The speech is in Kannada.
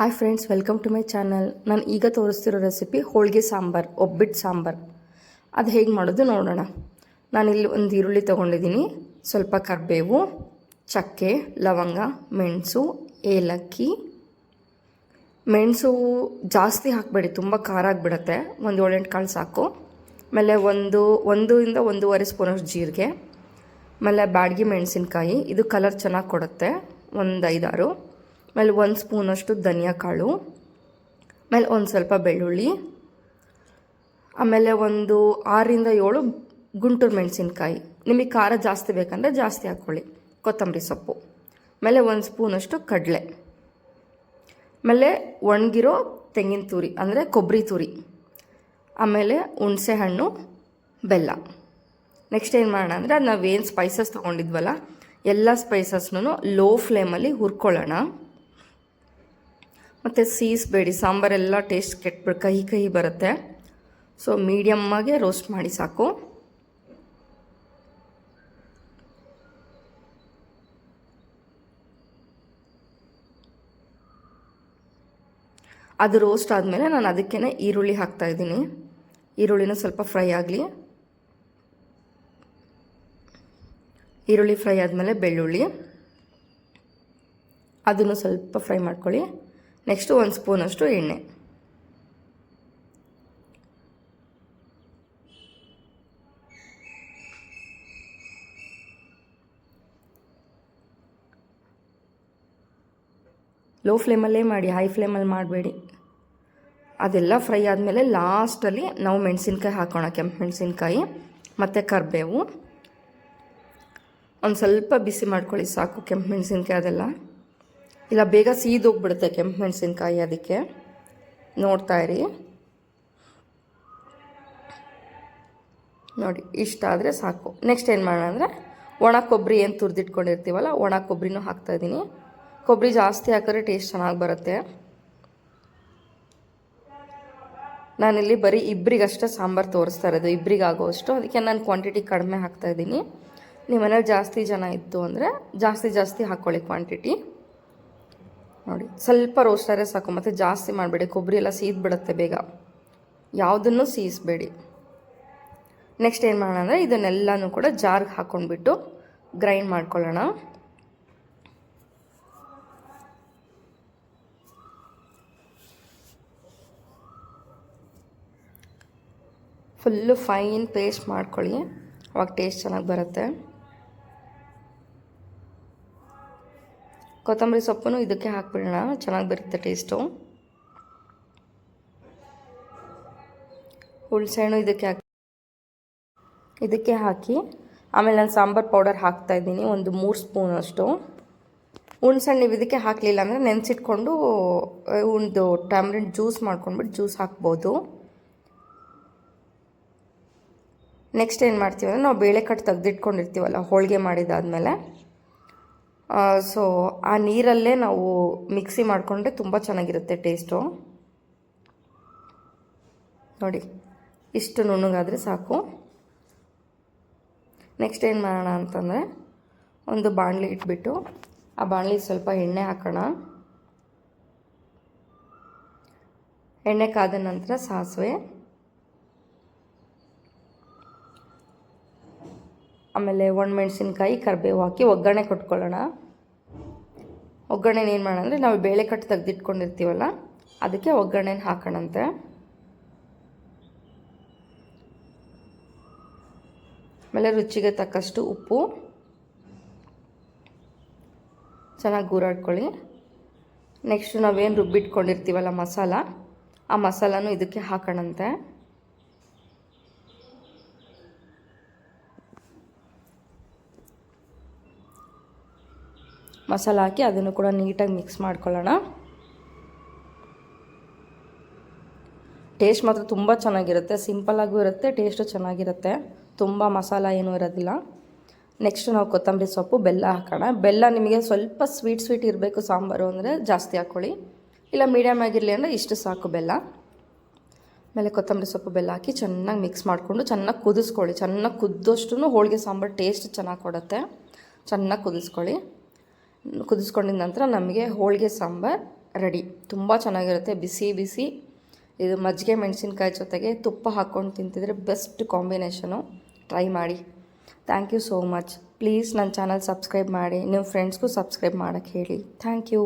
Hi friends welcome to my channel ನಾನು ಈಗ ತೋರಿಸ್ತಿರೋ ರೆಸಿಪಿ ಹೋಳಿಗೆ ಸಾಂಬಾರು ಒಬ್ಬಿಟ್ಟು ಸಾಂಬಾರು. ಅದು ಹೇಗೆ ಮಾಡೋದು ನೋಡೋಣ. ನಾನಿಲ್ಲಿ ಒಂದು ಈರುಳ್ಳಿ ತೊಗೊಂಡಿದ್ದೀನಿ ಸ್ವಲ್ಪ ಕರಿಬೇವು, ಚಕ್ಕೆ, ಲವಂಗ, ಮೆಣಸು, ಏಲಕ್ಕಿ. ಮೆಣಸು ಜಾಸ್ತಿ ಹಾಕಬೇಡಿ, ತುಂಬ ಖಾರ ಆಗಿಬಿಡುತ್ತೆ. ಒಂದು ಏಳೆಂಟು ಕಾಳು ಸಾಕು. ಆಮೇಲೆ ಒಂದು, ಒಂದರಿಂದ ಒಂದೂವರೆ ಸ್ಪೂನಷ್ಟು ಜೀರಿಗೆ. ಆಮೇಲೆ ಬ್ಯಾಡಗಿ ಮೆಣಸಿನಕಾಯಿ. ಇದು ಕಲರ್ ಚೆನ್ನಾಗಿ ಕೊಡುತ್ತೆ. ಒಂದು ಐದಾರು. ಆಮೇಲೆ ಒಂದು ಸ್ಪೂನಷ್ಟು ಧನಿಯಾ ಕಾಳು ಆಮೇಲೆ ಒಂದು ಸ್ವಲ್ಪ ಬೆಳ್ಳುಳ್ಳಿ, ಆಮೇಲೆ ಒಂದು ಆರರಿಂದ ಏಳು ಗುಂಟೂರು ಮೆಣಸಿನ್ಕಾಯಿ. ನಿಮಗೆ ಖಾರ ಜಾಸ್ತಿ ಬೇಕಂದರೆ ಜಾಸ್ತಿ ಹಾಕ್ಕೊಳ್ಳಿ. ಕೊತ್ತಂಬರಿ ಸೊಪ್ಪು. ಆಮೇಲೆ ಒಂದು ಸ್ಪೂನಷ್ಟು ಕಡಲೆ. ಆಮೇಲೆ ಒಣಗಿರೋ ತೆಂಗಿನ ತುರಿ, ಅಂದರೆ ಕೊಬ್ಬರಿ ತುರಿ. ಆಮೇಲೆ ಹುಣಸೆ ಹಣ್ಣು, ಬೆಲ್ಲ. ನೆಕ್ಸ್ಟ್ ಏನು ಮಾಡೋಣ ಅಂದರೆ ಅದು ನಾವೇನು ಸ್ಪೈಸಸ್ ತೊಗೊಂಡಿದ್ವಲ್ಲ, ಎಲ್ಲ ಸ್ಪೈಸಸ್ನೂ ಲೋ ಫ್ಲೇಮಲ್ಲಿ ಹುರ್ಕೊಳ್ಳೋಣ. ಮತ್ತು ಸೀಸ್ಬೇಡಿ ಸಾಂಬಾರೆಲ್ಲ ಟೇಸ್ಟ್ ಕೆಟ್ಬಿಟ್ಟು ಕಹಿ ಕಹಿ ಬರುತ್ತೆ. ಸೊ ಮೀಡಿಯಮ್ಮಾಗೆ ರೋಸ್ಟ್ ಮಾಡಿ ಸಾಕು. ಅದು ರೋಸ್ಟ್ ಆದಮೇಲೆ ನಾನು ಅದಕ್ಕೇ ಈರುಳ್ಳಿ ಹಾಕ್ತಾಯಿದ್ದೀನಿ ಈರುಳ್ಳಿನ ಸ್ವಲ್ಪ ಫ್ರೈ ಆಗಲಿ. ಈರುಳ್ಳಿ ಫ್ರೈ ಆದಮೇಲೆ ಬೆಳ್ಳುಳ್ಳಿ. ಅದನ್ನು ಸ್ವಲ್ಪ ಫ್ರೈ ಮಾಡ್ಕೊಳ್ಳಿ. ನೆಕ್ಸ್ಟು ಒಂದು ಸ್ಪೂನಷ್ಟು ಎಣ್ಣೆ. ಲೋ ಫ್ಲೇಮಲ್ಲೇ ಮಾಡಿ ಹೈ ಫ್ಲೇಮಲ್ಲಿ ಮಾಡಬೇಡಿ. ಅದೆಲ್ಲ ಫ್ರೈ ಆದಮೇಲೆ ಲಾಸ್ಟಲ್ಲಿ ನಾವು ಮೆಣಸಿನ್ಕಾಯಿ ಹಾಕೋಣ ಕೆಂಪು ಮೆಣಸಿನ್ಕಾಯಿ ಮತ್ತು ಕರಿಬೇವು. ಒಂದು ಸ್ವಲ್ಪ ಬಿಸಿ ಮಾಡ್ಕೊಳ್ಳಿ ಸಾಕು ಕೆಂಪು ಮೆಣಸಿನ್ಕಾಯಿ ಅದೆಲ್ಲ. ಇಲ್ಲ, ಬೇಗ ಸೀದೋಗ್ಬಿಡುತ್ತೆ ಕೆಂಪು ಮೆಣಸಿನ್ಕಾಯಿ ಅದಕ್ಕೆ. ನೋಡ್ತಾ ಇರಿ. ನೋಡಿ, ಇಷ್ಟ ಆದರೆ ಸಾಕು. ನೆಕ್ಸ್ಟ್ ಏನು ಮಾಡೋಣ ಅಂದರೆ, ಒಣ ಕೊಬ್ಬರಿ ಏನು ತುರಿದಿಟ್ಕೊಂಡಿರ್ತೀವಲ್ಲ, ಒಣ ಕೊಬ್ಬರಿನೂ ಹಾಕ್ತಾಯಿದ್ದೀನಿ ಕೊಬ್ಬರಿ ಜಾಸ್ತಿ ಹಾಕಿದ್ರೆ ಟೇಸ್ಟ್ ಚೆನ್ನಾಗಿ ಬರುತ್ತೆ. ನಾನಿಲ್ಲಿ ಬರೀ ಇಬ್ಬರಿಗಷ್ಟೇ ಸಾಂಬಾರು ತೋರಿಸ್ತಾ ಇರೋದು ಇಬ್ಬರಿಗಾಗೋಷ್ಟು ಅದಕ್ಕೆ ನಾನು ಕ್ವಾಂಟಿಟಿ ಕಡಿಮೆ ಹಾಕ್ತಾಯಿದ್ದೀನಿ ನಿಮ್ಮ ಮನೇಲಿ ಜಾಸ್ತಿ ಜನ ಇತ್ತು ಅಂದರೆ, ಜಾಸ್ತಿ ಜಾಸ್ತಿ ಹಾಕ್ಕೊಳ್ಳಿ ಕ್ವಾಂಟಿಟಿ ನೋಡಿ. ಸ್ವಲ್ಪ ರೋಸ್ಟ್ ಆದರೆ ಸಾಕು. ಮತ್ತು ಜಾಸ್ತಿ ಮಾಡಬೇಡಿ. ಕೊಬ್ಬರಿ ಎಲ್ಲ ಸೀದ್ ಬಿಡುತ್ತೆ ಬೇಗ. ಯಾವುದನ್ನು ಸೀಸ್ಬೇಡಿ. ನೆಕ್ಸ್ಟ್ ಏನು ಮಾಡೋಣ ಅಂದರೆ ಇದನ್ನೆಲ್ಲನೂ ಕೂಡ ಜಾರ್ಗೆ ಹಾಕ್ಕೊಂಡ್ಬಿಟ್ಟು ಗ್ರೈಂಡ್ ಮಾಡ್ಕೊಳ್ಳೋಣ. ಫುಲ್ಲು ಫೈನ್ ಪೇಸ್ಟ್ ಮಾಡ್ಕೊಳ್ಳಿ. ಅವಾಗ ಟೇಸ್ಟ್ ಚೆನ್ನಾಗಿ ಬರುತ್ತೆ. ಕೊತ್ತಂಬರಿ ಸೊಪ್ಪನ್ನು ಇದಕ್ಕೆ ಹಾಕ್ಬಿಡೋಣ. ಚೆನ್ನಾಗಿ ಬರುತ್ತೆ ಟೇಸ್ಟು. ಹುಣಸೆಹಣ್ಣು ಇದಕ್ಕೆ ಹಾಕಿ ಇದಕ್ಕೆ ಹಾಕಿ, ಆಮೇಲೆ ನಾನು ಸಾಂಬಾರು ಪೌಡರ್ ಹಾಕ್ತಾಯಿದ್ದೀನಿ ಒಂದು ಮೂರು ಸ್ಪೂನಷ್ಟು ಹುಣ್ಸೆಹಣ್ಣು ನೀವು ಇದಕ್ಕೆ ಹಾಕಲಿಲ್ಲ ಅಂದರೆ ನೆನೆಸಿಟ್ಕೊಂಡು ಒಂದು ಟ್ಯಾಮ್ರಿನ್ ಜ್ಯೂಸ್ ಮಾಡ್ಕೊಂಡ್ಬಿಟ್ಟು ಜ್ಯೂಸ್ ಹಾಕ್ಬೋದು. ನೆಕ್ಸ್ಟ್ ಏನು ಮಾಡ್ತೀವಿ ಅಂದರೆ, ನಾವು ಬೇಳೆ ಕಟ್ಟು ತೆಗೆದಿಟ್ಕೊಂಡಿರ್ತೀವಲ್ಲ, ಹೋಳಿಗೆ ಮಾಡಿದಾದಮೇಲೆ. ಸೊ ಆ ನೀರಲ್ಲೇ ನಾವು ಮಿಕ್ಸಿ ಮಾಡಿಕೊಂಡ್ರೆ ತುಂಬ ಚೆನ್ನಾಗಿರುತ್ತೆ ಟೇಸ್ಟು ನೋಡಿ, ಇಷ್ಟು ನುಣ್ಣಗಾದರೆ ಸಾಕು. ನೆಕ್ಸ್ಟ್ ಏನು ಮಾಡೋಣ ಅಂತಂದರೆ, ಒಂದು ಬಾಣಲಿ ಇಟ್ಬಿಟ್ಟು, ಆ ಬಾಣಲಿಗೆ ಸ್ವಲ್ಪ ಎಣ್ಣೆ ಹಾಕೋಣ. ಎಣ್ಣೆ ಕಾದ ನಂತರ ಸಾಸಿವೆ. ಆಮೇಲೆ ಒಣಮೆಣ್ಸಿನ್ಕಾಯಿ ಕರಿಬೇವು ಹಾಕಿ ಒಗ್ಗರಣೆ ಕೊಟ್ಕೊಳ್ಳೋಣ. ಒಗ್ಗರಣೆನ ಏನು ಮಾಡೋಣ ಅಂದರೆ ನಾವು ಬೇಳೆ ಕಟ್ಟು ತೆಗೆದಿಟ್ಕೊಂಡಿರ್ತೀವಲ್ಲ, ಅದಕ್ಕೆ ಒಗ್ಗರಣೆನ ಹಾಕೋಣಂತೆ. ಆಮೇಲೆ ರುಚಿಗೆ ತಕ್ಕಷ್ಟು ಉಪ್ಪು. ಚೆನ್ನಾಗಿ ಗೂರಾಡ್ಕೊಳ್ಳಿ. ನೆಕ್ಸ್ಟು ನಾವೇನು ರುಬ್ಬಿಟ್ಕೊಂಡಿರ್ತೀವಲ್ಲ ಮಸಾಲ, ಆ ಮಸಾಲನೂ ಇದಕ್ಕೆ ಹಾಕೋಣಂತೆ. ಮಸಾಲ ಹಾಕಿ ಅದನ್ನು ಕೂಡ ನೀಟಾಗಿ ಮಿಕ್ಸ್ ಮಾಡ್ಕೊಳ್ಳೋಣ. ಟೇಸ್ಟ್ ಮಾತ್ರ ತುಂಬ ಚೆನ್ನಾಗಿರುತ್ತೆ. ಸಿಂಪಲ್ಲಾಗೂ ಇರುತ್ತೆ ಟೇಸ್ಟು ಚೆನ್ನಾಗಿರುತ್ತೆ. ತುಂಬ ಮಸಾಲ ಏನೂ ಇರೋದಿಲ್ಲ. ನೆಕ್ಸ್ಟ್ ನಾವು ಕೊತ್ತಂಬರಿ ಸೊಪ್ಪು, ಬೆಲ್ಲ ಹಾಕೋಣ. ಬೆಲ್ಲ ನಿಮಗೆ ಸ್ವಲ್ಪ ಸ್ವೀಟ್ ಸ್ವೀಟ್ ಇರಬೇಕು ಸಾಂಬಾರು ಅಂದರೆ ಜಾಸ್ತಿ ಹಾಕ್ಕೊಳ್ಳಿ ಇಲ್ಲ ಮೀಡಿಯಮ್ ಆಗಿರಲಿ ಅಂದರೆ ಇಷ್ಟು ಸಾಕು ಬೆಲ್ಲ. ಆಮೇಲೆ ಕೊತ್ತಂಬರಿ ಸೊಪ್ಪು, ಬೆಲ್ಲ ಹಾಕಿ ಚೆನ್ನಾಗಿ ಮಿಕ್ಸ್ ಮಾಡಿಕೊಂಡು ಚೆನ್ನಾಗಿ ಕುದಿಸ್ಕೊಳ್ಳಿ. ಚೆನ್ನಾಗಿ ಕುದ್ದಷ್ಟು ಹೋಳಿಗೆ ಸಾಂಬಾರು ಟೇಸ್ಟ್ ಚೆನ್ನಾಗಿ ಕೊಡುತ್ತೆ. ಚೆನ್ನಾಗಿ ಕುದಿಸ್ಕೊಳ್ಳಿ. ಕುದಿಸ್ಕೊಂಡಿದ ನಂತರ ನಮಗೆ ಹೋಳಿಗೆ ಸಾಂಬಾರು ರೆಡಿ. ತುಂಬ ಚೆನ್ನಾಗಿರುತ್ತೆ. ಬಿಸಿ ಬಿಸಿ. ಇದು ಮಜ್ಜಿಗೆ ಮೆಣಸಿನ್ಕಾಯಿ ಜೊತೆಗೆ ತುಪ್ಪ ಹಾಕ್ಕೊಂಡು ತಿಂತಿದ್ರೆ ಬೆಸ್ಟ್ ಕಾಂಬಿನೇಷನು. ಟ್ರೈ ಮಾಡಿ. Thank you so much. Please ನನ್ನ ಚಾನಲ್ ಸಬ್ಸ್ಕ್ರೈಬ್ ಮಾಡಿ. ನಿಮ್ಮ ಫ್ರೆಂಡ್ಸ್ಗೂ ಸಬ್ಸ್ಕ್ರೈಬ್ ಮಾಡೋಕ್ಕೆ ಹೇಳಿ. Thank you.